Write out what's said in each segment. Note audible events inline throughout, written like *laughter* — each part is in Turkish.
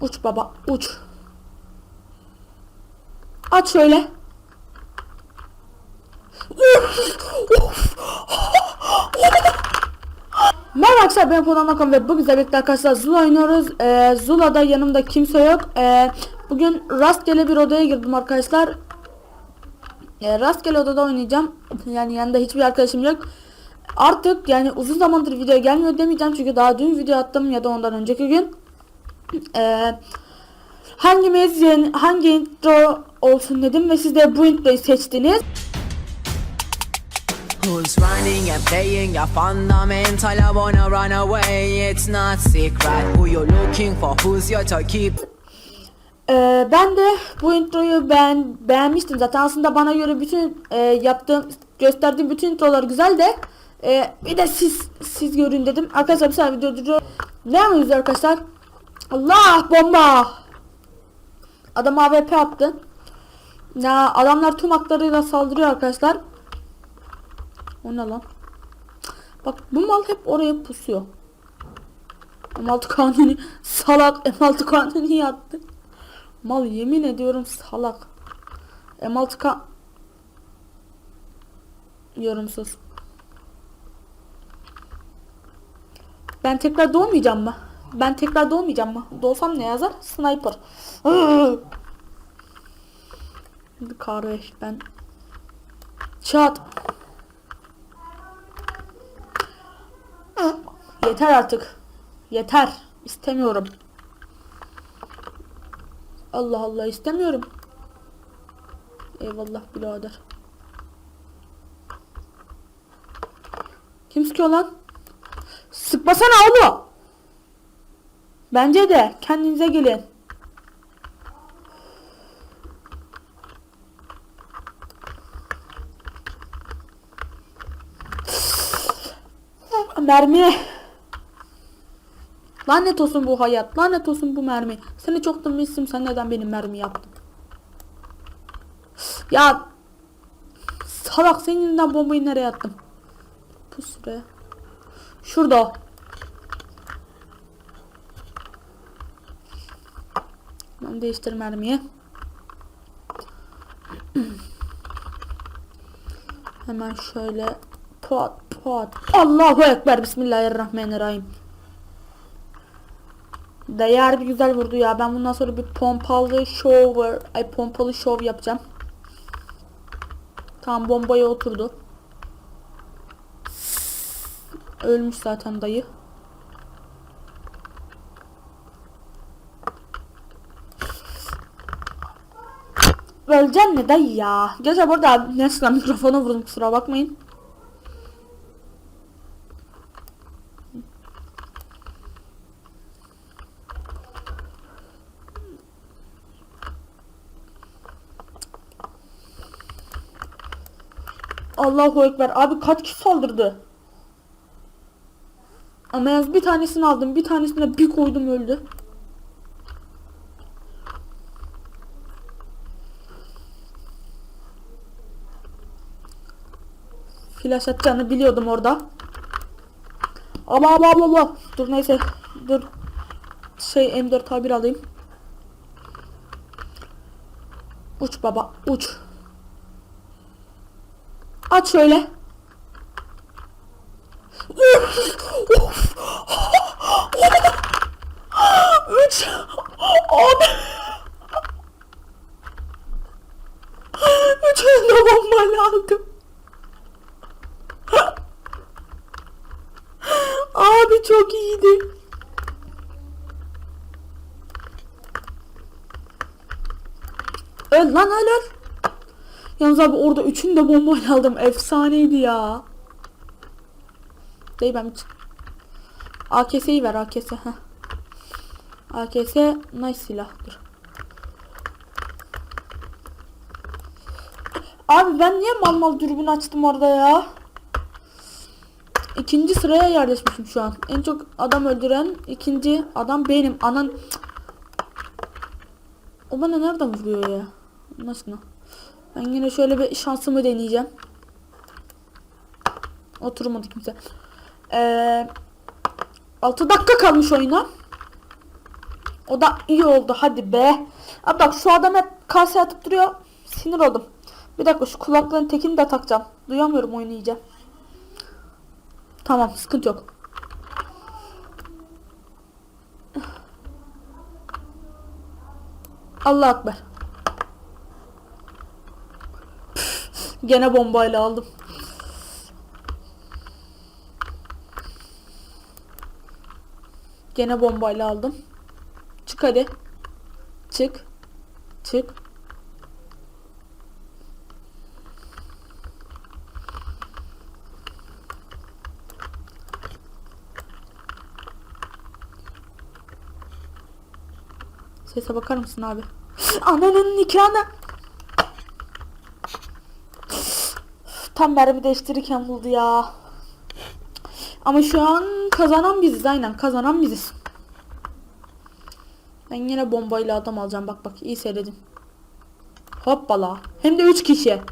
Uç baba uç. Aç şöyle. Merhaba arkadaşlar ben Akon ve bugün de birlikte arkadaşlar Zula oynuyoruz. Ee, Zula'da yanımda kimse yok. Ee, bugün rastgele bir odaya girdim arkadaşlar. Ee, rastgele odada oynayacağım. Yani yanında hiçbir arkadaşım yok. Artık yani uzun zamandır video gelmiyor demeyeceğim çünkü daha dün video attım ya da ondan önceki gün. Ee, hangimiz yeni- hangi intro olsun dedim ve siz de bu introyu seçtiniz. Who's running and playing your fundamental? I wanna run away, it's not secret. Who you looking for? Who's your to keep? Ee, ben de bu introyu ben beğenmiştim zaten aslında bana göre bütün e, yaptığım gösterdiğim bütün introlar güzel de e, bir de siz siz görün dedim arkadaşlar bir saniye video duruyor ne yapıyoruz arkadaşlar Allah bomba adam AWP attı ya adamlar tüm haklarıyla saldırıyor arkadaşlar o ne lan bak bu mal hep oraya pusuyor M6 kanuni salak M6 kanuni yattı Mal yemin ediyorum salak. M6K yorumsuz. Ben tekrar doğmayacağım mı? Ben tekrar doğmayacağım mı? Doğsam ne yazar? Sniper. Kardeş ben Çat. Yeter artık. Yeter. İstemiyorum. Allah Allah istemiyorum. Eyvallah birader. Kim sıkıyor lan? Sıkmasana oğlum. Bence de kendinize gelin. *sighs* Mermi. Lanet olsun bu hayat. Lanet olsun bu mermi. Seni çok tanımışsın. Sen neden benim mermi yaptın? *sighs* Ya salak senin yüzünden bombayı nereye attım? Sıraya. Şurada o. Ben değiştir mermiyi. *clears throat* Hemen şöyle pat pat. Allahu ekber. Bismillahirrahmanirrahim. Değer bir güzel vurdu ya. Ben bundan sonra bir pompalı shower, ay pompalı şov yapacağım. Tam bombaya oturdu. Ölmüş zaten dayı. Öleceğim mi dayı ya? Gece burada neyse mikrofona vurdum kusura bakmayın. Allahu Ekber. Abi kaç kişi saldırdı? Ama yalnız bir tanesini aldım. Bir tanesine bir koydum öldü. Flash atacağını biliyordum orada. Allah Allah Allah Allah. Dur neyse. Dur. Şey M4 tabir alayım. Uç baba uç. Aç şöyle. Üç. Abi. Üçünü de bombayla aldım. Abi çok iyiydi. Öl lan öl öl. Yalnız abi orada üçünü de bombayla aldım. Efsaneydi ya. Değil ben AKS'yi ver AKS. Heh. AKS nice silahtır. Abi ben niye mal mal dürbün açtım orada ya? İkinci sıraya yerleşmişim şu an. En çok adam öldüren ikinci adam benim. Anan o bana nereden vuruyor ya? Nasıl? Ben yine şöyle bir şansımı deneyeceğim. Oturmadı kimse. Ee, 6 dakika kalmış oyuna. O da iyi oldu hadi be. Abi bak şu adam hep kase atıp duruyor. Sinir oldum. Bir dakika şu kulaklığın tekini de takacağım. Duyamıyorum oyunu iyice. Tamam sıkıntı yok. Allah akbar. Gene bombayla aldım. Gene bombayla aldım. Çık hadi. Çık. Çık. Sese bakar mısın abi? *gasps* Ananın nikahına. Tam mermi değiştirirken buldu ya. Ama şu an kazanan biziz aynen kazanan biziz. Ben yine bombayla adam alacağım bak bak iyi seyredin. Hoppala. Hem de 3 kişi.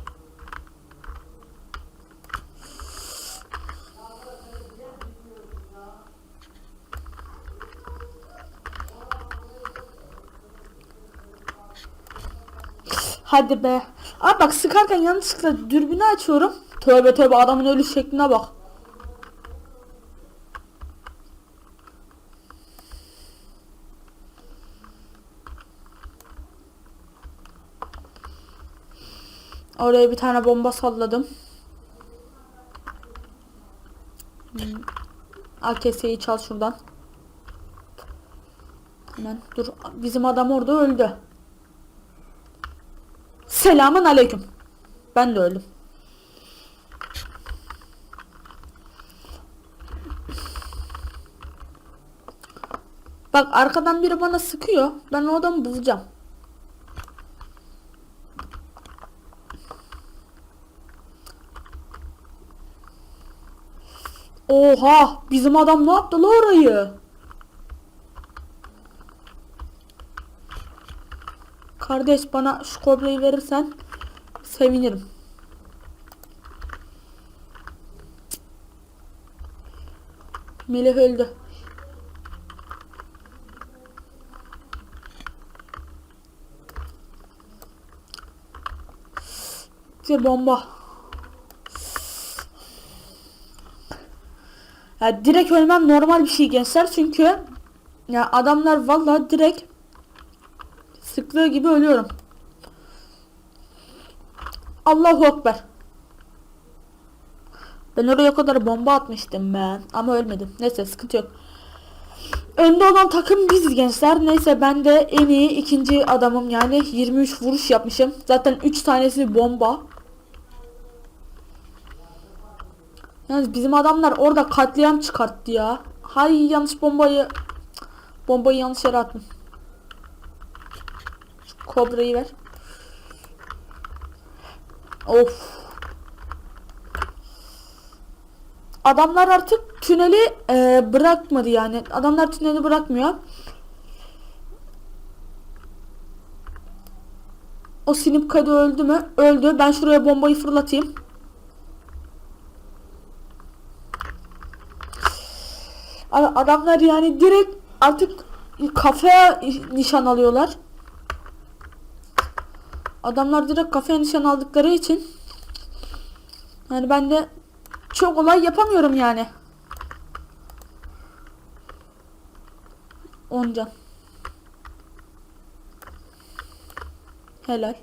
Hadi be. Abi bak sıkarken yanlışlıkla dürbünü açıyorum. Tövbe tövbe adamın ölüş şekline bak. Oraya bir tane bomba salladım. Hmm. AKS'yi çal şuradan. Hemen dur. Bizim adam orada öldü. Selamun aleyküm. Ben de öldüm. Bak arkadan biri bana sıkıyor. Ben o adamı bulacağım. Oha! Bizim adam ne yaptı la orayı? Kardeş bana şu kobreyi verirsen sevinirim. Melih öldü. Bir bomba. Ya direkt ölmem normal bir şey gençler çünkü ya adamlar vallahi direkt sıktığı gibi ölüyorum. Allahu Ekber. Ben oraya kadar bomba atmıştım ben ama ölmedim. Neyse sıkıntı yok. Önde olan takım biziz gençler. Neyse ben de en iyi ikinci adamım yani 23 vuruş yapmışım. Zaten 3 tanesi bomba. Yani bizim adamlar orada katliam çıkarttı ya. Hay yanlış bombayı bombayı yanlış yere attım. Kobrayı ver. Of. Adamlar artık tüneli e, bırakmadı yani. Adamlar tüneli bırakmıyor. O sinip kadı öldü mü? Öldü. Ben şuraya bombayı fırlatayım. Adamlar yani direkt artık kafeye nişan alıyorlar. Adamlar direkt kafeye nişan aldıkları için yani ben de çok olay yapamıyorum yani. Oncan. Helal.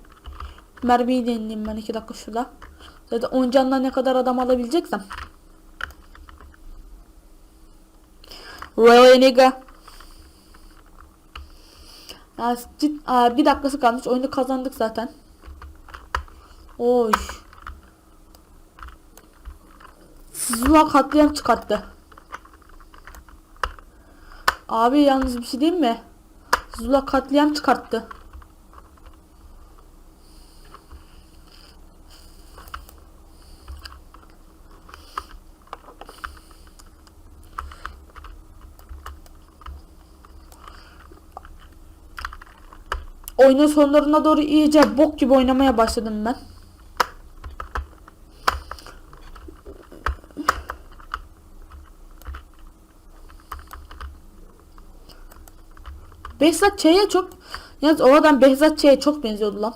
Mermiyi deneyeyim ben iki dakika şurada. Zaten oncandan ne kadar adam alabileceksem. Really nigga. Ya, cid, Aa, bir dakikası kalmış. Oyunu kazandık zaten. Oy. Zula katliam çıkarttı. Abi yalnız bir şey diyeyim mi? Zula katliam çıkarttı. Oyunun sonlarına doğru iyice bok gibi oynamaya başladım ben. Behzat Ç'ye çok Yalnız o adam Behzat Ç'ye çok benziyordu lan.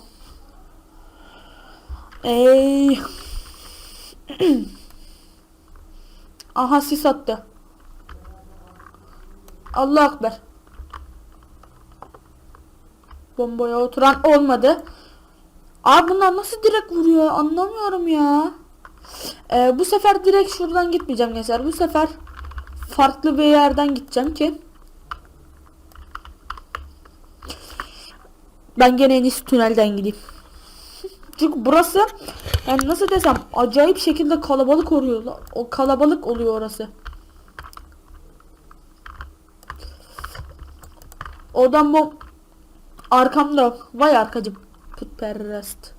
Ey. *clears throat* Aha sis attı. Allah ekber. Bombaya oturan olmadı. Abi bunlar nasıl direkt vuruyor anlamıyorum ya. Ee, bu sefer direkt şuradan gitmeyeceğim gençler. Bu sefer farklı bir yerden gideceğim ki. Ben gene en iyisi tünelden gideyim. *laughs* Çünkü burası yani nasıl desem acayip şekilde kalabalık oluyor. O kalabalık oluyor orası. Oradan bu arkamda vay arkacım putperest.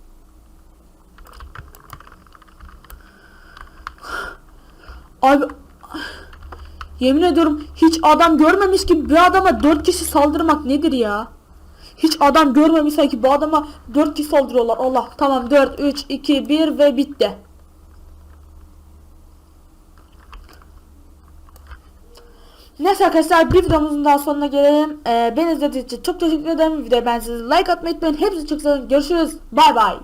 Abi yemin ediyorum hiç adam görmemiş gibi bir adama dört kişi saldırmak nedir ya? Hiç adam görmemiş sanki bu adama 4 kişi saldırıyorlar. Allah tamam 4 3 2 1 ve bitti. Neyse arkadaşlar bir videomuzun daha sonuna gelelim. Ee, beni izlediğiniz için çok teşekkür ederim. Videoya size like atmayı unutmayın. Hepinizi çok seviyorum. Görüşürüz. Bay bay.